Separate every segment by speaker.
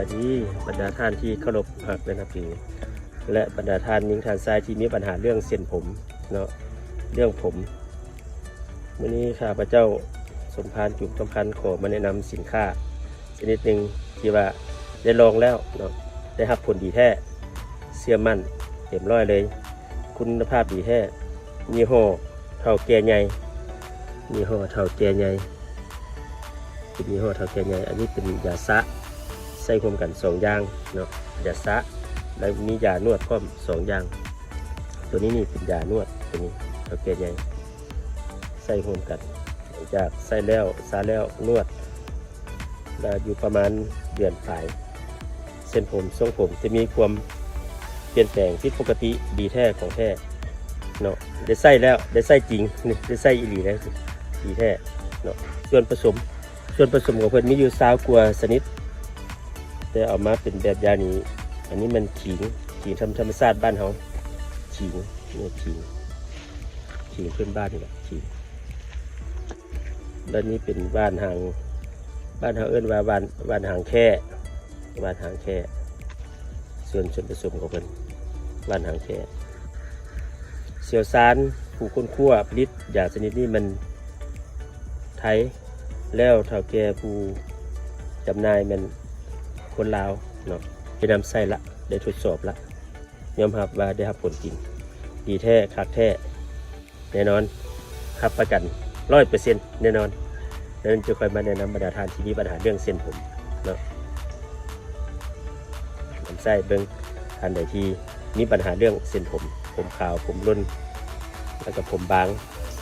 Speaker 1: ายดีบรรดาท่านที่เคารพหักและนับถือและบรรดาท่านยิงทานทรายที่มีปัญหาเรื่องเส้นผมเนาะเรื่องผมวันนี้ข้าพระเจ้าสมพานจุกสำคัญขอมาแนะนำสินค้าชนิดหนึ่งที่ว่าได้ลองแล้วเนาะได้รับผลดีแท้เชื่อมั่นเต็มร้อยเลย คุณภาพดีแท้ยี่ห้อเท่าแก่ใหญ่ยี่ห้อเท่าแก่ใหญ่เป็นมีห้อเท่าแก่ใหญ่อันนี้เป็นยาสะ ใส่รวมกันสองย่างเนาะยาสะแล้วมียานวดพร้อมสองย่าง ตัวนี้นี่เป็นยานวดตัวนี้เท่าแก่ใหญ่ใส่รวมกันหลังจากใส่แล้วซาแล้วนวดแล้วอยู่ประมาณเดือนปลายเส้นผมทรงผมจะมีความเปลี่ยนแปลงที่ปกติดีแท้ของแท้เนาะได้ใส่แล้วได้ใส่จริงนี่ได้ใส่อีหลีแล้วดีแท้เนาะส่วนผสมส่วนผสมของเพิ่นมีอยู่สาวกว่าชนิด แต่เอามาเป็นแบบยานี้ อันนี้มันขิงขิงธรรมธรรมชาติบ้านเขาขิงนี่ขิงขิงเพื่อนบ้านนี่แหละขิงแล้วนี่เป็นบ้านหางบ้านเขาเอื้นว่าบ้านบ้านหางแค่บ้านหางแค่ส่วนส่วนผสมของมันบ้านหางแค่เสียวซานผู้คนคั่วผลิตยาชนิดนี้มันไทยแล้วเท่าแก่ผู้จำนายมัน คนลาวเนาะได้นำใส่ละได้ทดสอบละยอมรับว่าได้รับผลจริง ดีแท้คักแท้แน่นอนรับประกันร้อยเปอร์เซ็นต์แน่นอนแล้วจะคอยมาแนะนำบรรดาทานที่มีปัญหาเรื่องเส้นผมเนาะนำใส่เบิ้งทานใดที่มีปัญหาเรื่องเส้นผม ผมขาวผมร่นแล้วก็ผมบาง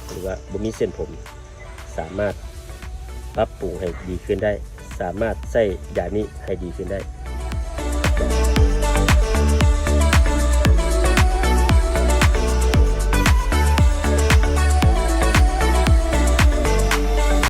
Speaker 1: หรือว่าบ่มีเส้นผม สามารถปรับปรุงให้ดีขึ้นได้ สามารถใส่ยานี้ให้ดีขึ้นได้